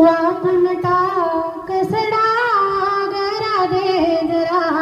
वापन टाक सडा गरा दे जरा.